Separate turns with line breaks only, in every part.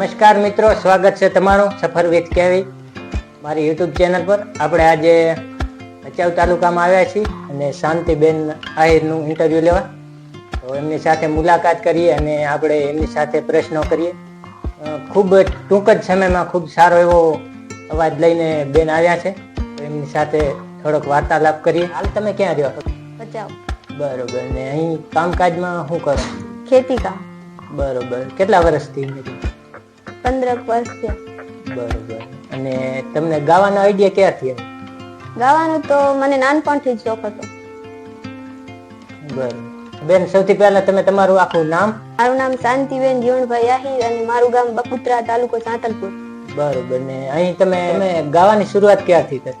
નમસ્કાર મિત્રો સ્વાગત છે તમારું સફર વિથ કેવી મારી યુટ્યુબ ચેનલ પર. આપણે આજે ભચાઉ તાલુકામાં આવ્યા છીએ અને શાંતિબેન આહિરનું ઇન્ટરવ્યૂ લેવા. તો એમની સાથે મુલાકાત કરીએ અને આપણે એમની સાથે પ્રશ્નો કરીએ. ખૂબ ટૂંક જ સમયમાં ખૂબ સારો એવો અવાજ લઈને બેન આવ્યા છે. તો એમની સાથે થોડોક વાર્તાલાપ કરીએ. હાલ તમે ક્યાં રહ્યો?
બચાવ
બરોબર ને અહીં કામકાજમાં શું કરો?
ખેતી કામ
બરોબર કેટલા વર્ષથી?
પંદર વર્ષ છે
બરોબર. અને તમને ગાવાનો આઈડિયા ક્યાંથી આવ્યો?
ગાવાનું તો મને નાનપણથી જ શોખ હતો.
બરોબર. બેન સૌથી પહેલા તમે તમારું આખું નામ?
મારું નામ શાંતિબેન જીવણભાઈ આહિર અને મારું ગામ બકુત્રા તાલુકો સાંતલપુર.
બરોબર. ને અહીં તમે તમે ગાવાની શરૂઆત ક્યાંથી કરી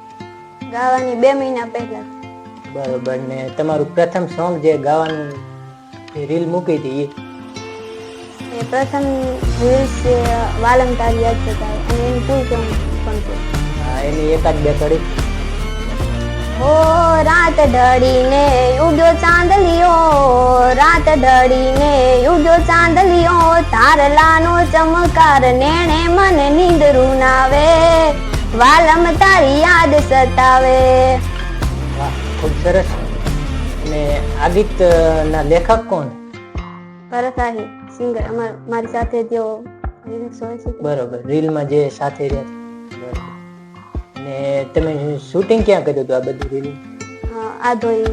ગાવાની બે મહિના પહેલા.
બરોબર. ને તમારું પ્રથમ સોંગ જે ગાવાનું રીલ મૂકી હતી એ
એ પ્રથમ રીલ્સ છે વાલમ તારી યાદ શકાય અને એનું સોંગ પણ છે
એની એકાદ બે કડી
ઓ રાત ઢળીને ઉગ્યો ચાંદલિયો રાત ઢળીને ઉગ્યો ચાંદલિયો તારલાનો ચમકાર નેણે મન નીંદરું નાવે વાલમ તારી યાદ સતાવે.
ખૂબ સરસ. અને આ ગીત ના લેખક કોણ?
ભરત સિંગર અમાર મારી સાથે તેઓ lyrics હોય છે
બરોબર રીલમાં જે સાથે રહ્યા છે. ને તમે શૂટિંગ ક્યાં કર્યું હતું આ બધું રીલ?
આ ધોઈ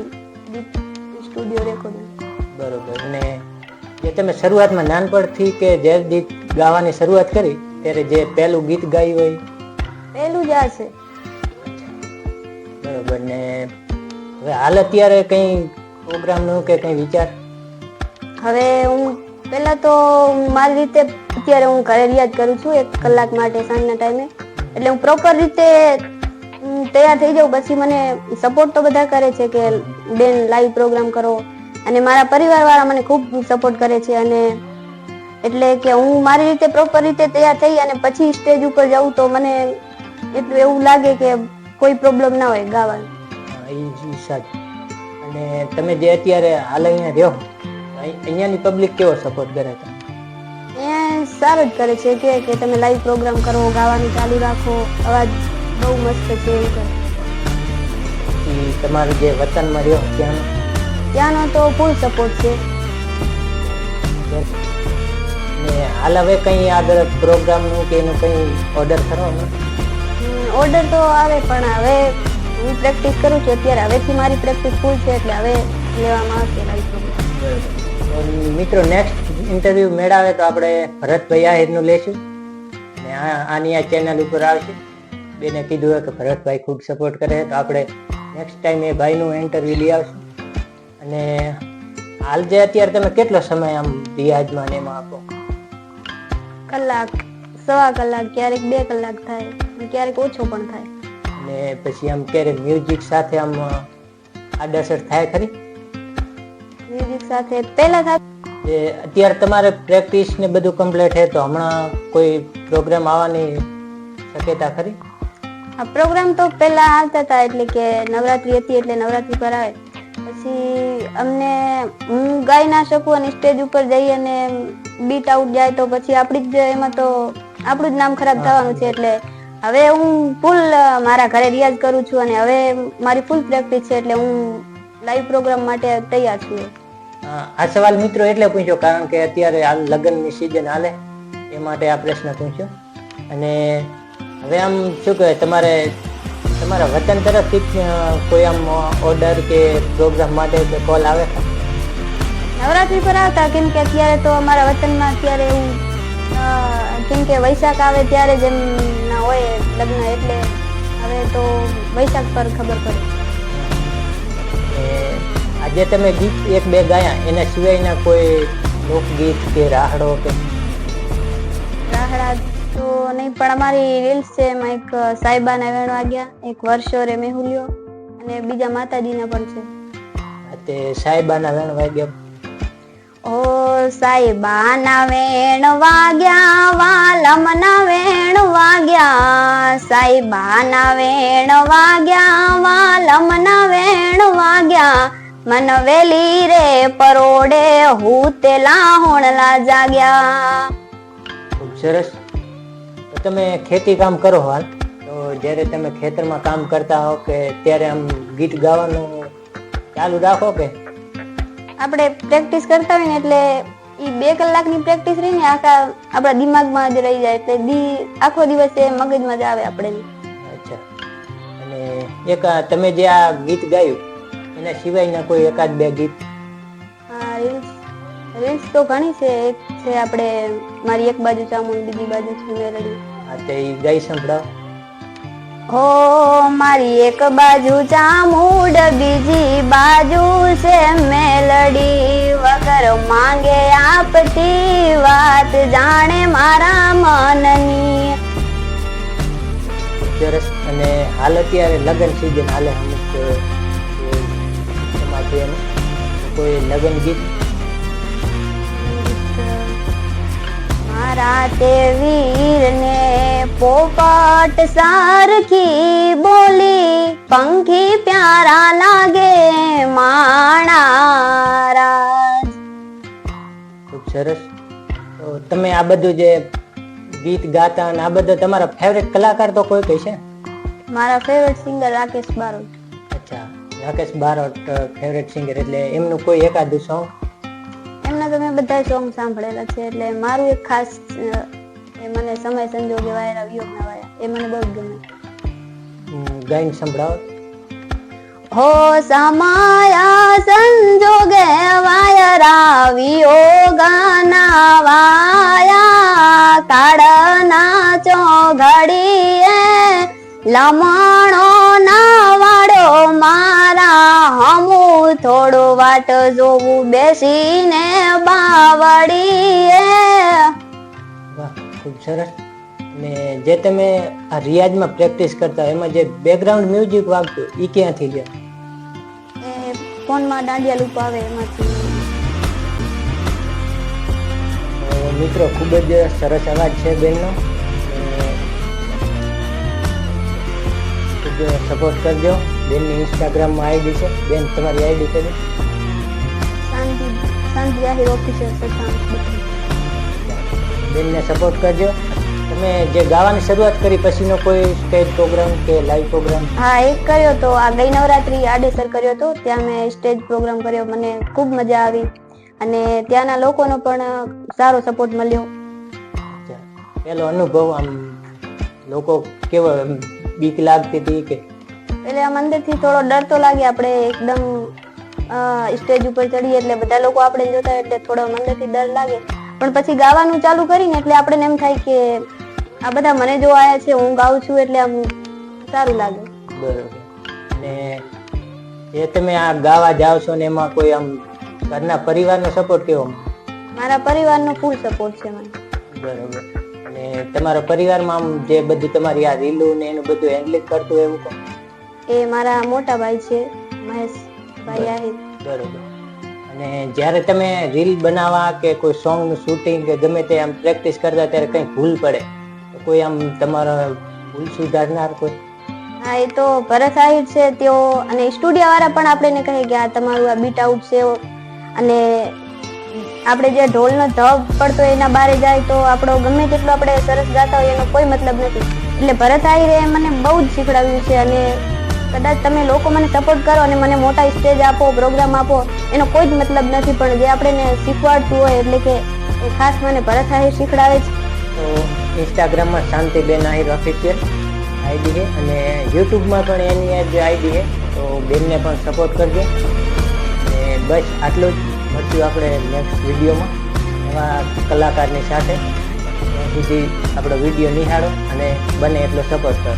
સ્ટુડિયો રેકોર્ડિંગ
બરોબર અને જે તમે શરૂઆતમાં નાનપણથી કે જે ગીત ગાવાની શરૂઆત કરી ત્યારે જે પહેલું ગીત ગાયું હોય?
પહેલું જ આ છે.
બરોબર ને હવે હાલ અત્યારે કંઈ પ્રોગ્રામનું કે કંઈ વિચાર?
હવે હું પહેલા તો મારી રીતે અત્યારે હું ઘરે રિયાઝ કરું છું એક કલાક માટે સાંજના ટાઈમે એટલે હું પ્રોપર રીતે તૈયાર થઈ જાઉં. પછી મને સપોર્ટ તો બધા કરે છે કે બેન લાઈવ પ્રોગ્રામ કરો. અને મારા પરિવાર વાળા મને ખૂબ સપોર્ટ કરે છે અને એટલે કે હું મારી રીતે પ્રોપર રીતે તૈયાર થઈ અને પછી સ્ટેજ ઉપર જાઉં તો મને એટલું એવું લાગે કે કોઈ પ્રોબ્લેમ ના હોય ગાવાનું.
અને તમે જે અત્યારે હાલ અહીંયા રહ્યો અહીંયાની પબ્લિક કેવો સપોર્ટ કરે છે?
એ સારું જ કરે છે કે કે તમે લાઈવ પ્રોગ્રામ કરો ગાવાનું ચાલુ રાખો અવાજ બહુ મસ્ત છે એવું કરે.
તમારું જે વતનમાં રહ્યો ત્યાં
ત્યાંનો તો ફૂલ સપોર્ટ છે.
ને હાલ હવે કઈ આગળ પ્રોગ્રામનું કે એનું કઈ ઓર્ડર કરો
ઓર્ડર તો આવે પણ હવે હું પ્રેક્ટિસ કરું છું અત્યારે. હવેથી મારી પ્રેક્ટિસ ફૂલ છે એટલે હવે લેવામાં આવશે
તો મિત્રો નેક્સ્ટ ઇન્ટરવ્યુ મેળાવે તો આપણે ભરતભાઈ આહિરનું લેશું. અને આની આ ચેનલ ઉપર આવશે. બેને કીધું હોય કે ભરતભાઈ ખૂબ સપોર્ટ કરે તો આપણે નેક્સ્ટ ટાઈમ એ ભાઈનું ઇન્ટરવ્યુ લઈ આવશું. અને હાલ જે અત્યારે તમે કેટલો સમય આમ રિયાજમાં ને એમાં આપો?
કલાક સવા કલાક ક્યારેક બે કલાક થાય ક્યારેક ઓછો પણ થાય.
અને પછી આમ ક્યારેક મ્યુઝિક સાથે આમ આડઅસર થાય ખરી?
સાથે પહેલા
સાથે અત્યારે તમારે પ્રેક્ટિસ ને બધું કમ્પ્લીટ છે તો હમણાં કોઈ પ્રોગ્રામ આવવાની શક્યતા ખરી?
આ પ્રોગ્રામ તો પહેલા આવતા હતા એટલે કે નવરાત્રી હતી એટલે નવરાત્રી પર આવે. પછી અમને હું ગાઈ ના શકું અને સ્ટેજ ઉપર જઈ અને બીટ આઉટ જાય તો પછી આપણી જ એમાં તો આપણું જ નામ ખરાબ થવાનું છે એટલે હવે હું ફૂલ મારા ઘરે રિયાઝ કરું છું અને હવે મારી ફૂલ પ્રેક્ટિસ છે એટલે હું લાઈવ પ્રોગ્રામ માટે તૈયાર છું.
આ સવાલ મિત્રો એટલે પૂછ્યો, કારણ કે અત્યારે આ લગ્નની સિઝન હાલે, એ માટે આ પ્રશ્ન પૂછ્યો અને હવે આમ શું કહેવાય, તમારે, તમારા વતન તરફથી કોઈ આમ ઓર્ડર કે પ્રોગ્રામ માટે કે કોલ આવે?
નવરાત્રી પર આવતા, કેમ કે અત્યારે તો અમારા વતનમાં અત્યારે એવું કેમ કે વૈશાખ આવે ત્યારે જેમ હોય લગ્ન એટલે, હવે તો વૈશાખ પર ખબર પડે
આજે તમે ગીત એક બે ગાયા એના સિવાયના કોઈ લોકગીત કે રાહડો કે?
રાહડા તો નહીં પણ અમારી રીલ્સ છે એમાં એક સાહેબાના વેણ વાગ્યા એક વર્ષો રે મેહુલ્યો અને બીજા માતાજીના પણ છે.
તે સાહેબાના વેણ વાગ્યા.
ઓ સાહેબાના વેણ વાગ્યા વાલમના વેણ વાગ્યા સાહેબાના વેણ વાગ્યા વાલમના વેણ વાગ્યા મન વેલી રે પરોડે હું તે લાહોણલા જાગ્યા.
ખૂબ સરસ. તો તમે ખેતી કામ કરો હાલ. તો જ્યારે તમે ખેતરમાં કામ કરતા હો કે ત્યારે આમ ગીત ગાવાનું ચાલુ રાખો કે?
આપણે પ્રેક્ટિસ કરતા હોય ને એટલે ઈ બે કલાકની પ્રેક્ટિસ રહીને આખા આપણા દિમાગમાં જ રહી જાય. એટલે દી આખો દિવસ એ મગજમાં જ આવે આપણે
અચ્છા. અને એક તમે જે આ ગીત ગાયું એના સિવાયના કોઈ એકાદ બે ગીત?
રીલ્સ. રીલ્સ તો ઘણી છે. એક છે આપણે મારી એક બાજુ ચામુંડ બીજી બાજુ છે મેલડી
આ તે ઈ ગાઈ સંભળાવો.
હો મારી એક બાજુ ચામુંડ બીજી બાજુ છે મેલડી. વગર માંગે આપતી વાત જાણે મારા મનની.
સરસ. અને હાલ અત્યારે લગન સુધી હાલે અમુક છે એનું કોઈ લગ્ન ગીત.
મારા તે વીરને પોપટ સારખી બોલી પંખી પ્યારા લાગે માણા
ખૂબ સરસ. તો તમે આ બધું જે ગીત ગાતા અને આ બધું તમારા ફેવરેટ કલાકાર તો કોઈ કઈ છે?
મારા ફેવરેટ સિંગર રાકેશ બારોટ.
અચ્છા. રાકેશ બારોટ ફેવરેટ સિંગર એટલે એમનું કોઈ એકાદું સોંગ
એમના તો મેં બધા સોંગ સાંભળેલા છે એટલે મારું એક ખાસ એ મને સમય સંજોગે વાયરા વિયોગના વાયા એ મને બહુ ગમે.
ગાઈને સંભળાવો.
હો સમાયા સંજોગે વાયરા વિયોગના વાયા કાળના ચોઘડીએ લમણો ના વાડો મારા હમુ થોડો વાટ જોવું બેસીને બાવડીએ
વાહ ખૂબ સરસ. ને જે તમે આ રિયાઝમાં પ્રેક્ટિસ કરતા એમાં જે બેકગ્રાઉન્ડ મ્યુઝિક વાગતું એ ક્યાંથી ગયા
એ ફોનમાં દાંડિયા લૂપ આવે એમાંથી.
મિત્રો ખૂબ જ સરસ અવાજ છે બેનનો. ખૂબ સપોર્ટ કરજો. બેનની ઇન્સ્ટાગ્રામમાં આઈડી છે. બેન તમારી આઈડી કરી
શાંતિ શાંતિ જાહેર ઓફિસર
બેનને સપોર્ટ કરજો. તમે જે ગાવાની શરૂઆત કરી પછીનો કોઈ સ્ટેજ પ્રોગ્રામ કે લાઈવ પ્રોગ્રામ
હા એક કર્યો તો. આ ગઈ નવરાત્રી આડેસર કર્યો તો. ત્યાં મેં સ્ટેજ પ્રોગ્રામ કર્યો. મને ખૂબ મજા આવી. અને ત્યાંના લોકોનો પણ સારો સપોર્ટ મળ્યો.
પેલો અનુભવ આમ લોકો કેવો બીક લાગતી હતી કે
એટલે આ મંદિરથી થોડો ડર તો લાગે આપણે એકદમ સ્ટેજ ઉપર ચડીએ એટલે બધા લોકો આપણે જોતા એટલે થોડો મંદિરથી ડર લાગે. પણ પછી ગાવાનું ચાલુ કરીને એટલે આપણે એમ થાય કે આ બધા મને જો આયા છે હું ગાઉં છું એટલે આમ સારું લાગે.
બરોબર. અને જે તમે આ ગાવા જાઓ છો ને એમાં કોઈ આમ ઘરના પરિવારનો સપોર્ટ કેવો?
મારા પરિવારનો ફૂલ સપોર્ટ છે મને.
બરોબર. અને તમારા પરિવારમાં આમ જે બધું તમારી આ રીલું ને એનું બધું હેન્ડલિંગ કરતું એવું કોણ?
એ મારા મોટા ભાઈ છે મહેશ ભાઈ આહિર.
બરોબર. અને જ્યારે તમે રીલ બનાવવા કે કોઈ સોંગનું શૂટિંગ કે ગમે તે આમ પ્રેક્ટિસ કરતા ત્યારે કંઈ ભૂલ પડે? તો કોઈ આમ તમારા ભૂલ સુધારનાર કોઈ?
હા એ તો ભરત આહિર છે તેઓ અને સ્ટુડિયો વાળા પણ આપણને કહે કે આ તમારું આ બીટ આઉટ છે. અને આપણે જે ઢોલનો ધબ પડતો એના બારે જાય તો આપણો ગમે તેટલો આપણે સરસ ગાતા હોય એનો કોઈ મતલબ નથી. એટલે ભરત આહિરે મને બહુ જ શીખડાવ્યું છે અને કદાચ તમે લોકો મને સપોર્ટ કરો અને મને મોટા સ્ટેજ આપો પ્રોગ્રામ આપો, એનો કોઈ જ મતલબ નથી. પણ જે આપણે શીખવાડતું હોય, એટલે કે ખાસ મને ભરત આહિર શીખડાવે છે.
તો ઇન્સ્ટાગ્રામમાં શાંતિબેન આહિર ઓફિશિયલ આઈડી છે અને યુટ્યુબમાં પણ એની જ આઈડી છે, તો બેનને પણ સપોર્ટ કરજો. અને બસ આટલું જ. મળશું આપણે નેક્સ્ટ વિડીયોમાં. એવા કલાકારની સાથે. સુધી આપણો વીડિયો નિહાળો અને બને એટલો સપોર્ટ કરો.